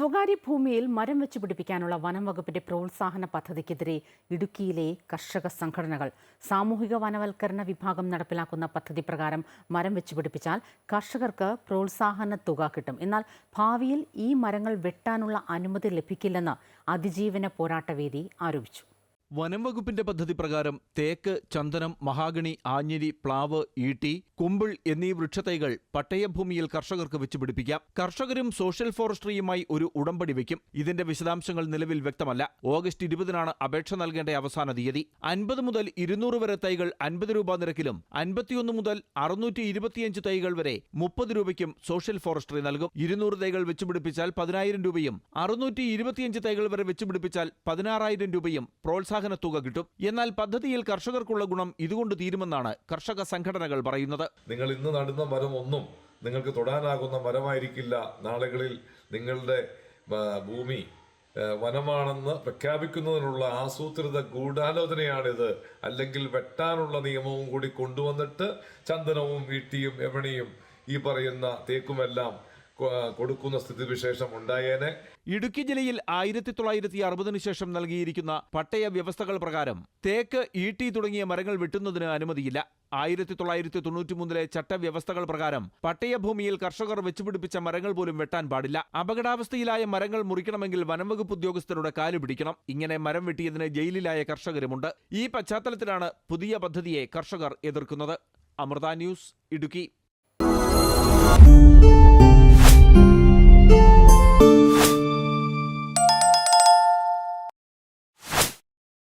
സ്വകാര്യ ഭൂമിയിൽ മരം വെച്ച് പിടിപ്പിക്കാനുള്ള വനം വകുപ്പിന്റെ പ്രോത്സാഹന പദ്ധതിക്കെതിരെ ഇടുക്കിയിലെ കർഷക സംഘടനകൾ സാമൂഹിക വനവൽക്കരണ വിഭാഗം നടപ്പിലാക്കുന്ന പദ്ധതി പ്രകാരം മരം വെച്ച് പിടിപ്പിച്ചാൽ കർഷകർക്ക് പ്രോത്സാഹന തുക കിട്ടും. എന്നാൽ ഭാവിയിൽ ഈ മരങ്ങൾ വെട്ടാനുള്ള അനുമതി ലഭിക്കില്ലെന്ന് അതിജീവന പോരാട്ടവേദി ആരോപിച്ചു. വനം വകുപ്പിന്റെ പദ്ധതി പ്രകാരം തേക്ക് ചന്ദനം മഹാഗണി ആഞ്ഞിലി പ്ലാവ് ഈട്ടി കുമ്പിൾ എന്നീ വൃക്ഷത്തൈകൾ പട്ടയഭൂമിയിൽ കർഷകർക്ക് വെച്ചുപിടിപ്പിക്കാം കർഷകരും സോഷ്യൽ ഫോറസ്ട്രിയുമായി ഒരു ഉടമ്പടി വയ്ക്കും ഇതിന്റെ വിശദാംശങ്ങൾ നിലവിൽ വ്യക്തമല്ല. ഓഗസ്റ്റ് ഇരുപതിനാണ് അപേക്ഷ നൽകേണ്ട അവസാന തീയതി. അൻപത് മുതൽ ഇരുന്നൂറ് വരെ തൈകൾ അൻപത് രൂപ നിരക്കിലും അൻപത്തിയൊന്ന് മുതൽ അറുന്നൂറ്റി ഇരുപത്തിയഞ്ച് തൈകൾ വരെ മുപ്പത് രൂപയ്ക്കും സോഷ്യൽ ഫോറസ്ട്രി നൽകും. ഇരുന്നൂറ് തൈകൾ വെച്ചുപിടിപ്പിച്ചാൽ പതിനായിരം രൂപയും അറുന്നൂറ്റി ഇരുപത്തിയഞ്ച് തൈകൾ വരെ വെച്ചുപിടിപ്പിച്ചാൽ പതിനാറായിരം രൂപയും പ്രോത്സാഹന തുക കിട്ടും. എന്നാൽ പദ്ധതിയിൽ കർഷകർക്കുള്ള ഗുണം ഇതുകൊണ്ട് തീരുമെന്നാണ് കർഷക സംഘടനകൾ പറയുന്നത്. നിങ്ങൾ ഇന്ന് നടുന്ന മരം ഒന്നും നിങ്ങൾക്ക് തൊടാനാകുന്ന മരമായിരിക്കില്ല. നാളുകളിൽ നിങ്ങളുടെ ഭൂമി വനമാണെന്ന് പ്രഖ്യാപിക്കുന്നതിനുള്ള ആസൂത്രിത ഗൂഢാലോചനയാണിത്. അല്ലെങ്കിൽ വെട്ടാനുള്ള നിയമവും കൂടി കൊണ്ടുവന്നിട്ട് ചന്ദനവും വീട്ടിയും എവണിയും ഈ പറയുന്ന തേക്കുമെല്ലാം കൊടുക്കുന്ന സ്ഥിതിവിശേഷം ഉണ്ടായേനെ. ഇടുക്കി ജില്ലയിൽ ആയിരത്തി തൊള്ളായിരത്തി അറുപതിനു ശേഷം നൽകിയിരിക്കുന്ന പട്ടയ വ്യവസ്ഥകൾ പ്രകാരം തേക്ക് ഈട്ടി തുടങ്ങിയ മരങ്ങൾ വെട്ടുന്നതിന് അനുമതിയില്ല. ആയിരത്തി തൊള്ളായിരത്തി തൊണ്ണൂറ്റി മൂന്നിലെ ചട്ടവ്യവസ്ഥകൾ പ്രകാരം പട്ടയഭൂമിയിൽ കർഷകർ വെച്ചുപിടിപ്പിച്ച മരങ്ങൾ പോലും വെട്ടാൻ പാടില്ല. അപകടാവസ്ഥയിലായ മരങ്ങൾ മുറിക്കണമെങ്കിൽ വനംവകുപ്പ് ഉദ്യോഗസ്ഥരുടെ കാലു പിടിക്കണം. ഇങ്ങനെ മരം വെട്ടിയതിന് ജയിലിലായ കർഷകരുമുണ്ട്. ഈ പശ്ചാത്തലത്തിലാണ് പുതിയ പദ്ധതിയെ കർഷകർ എതിർക്കുന്നത്. അമൃത ന്യൂസ് ഇടുക്കി.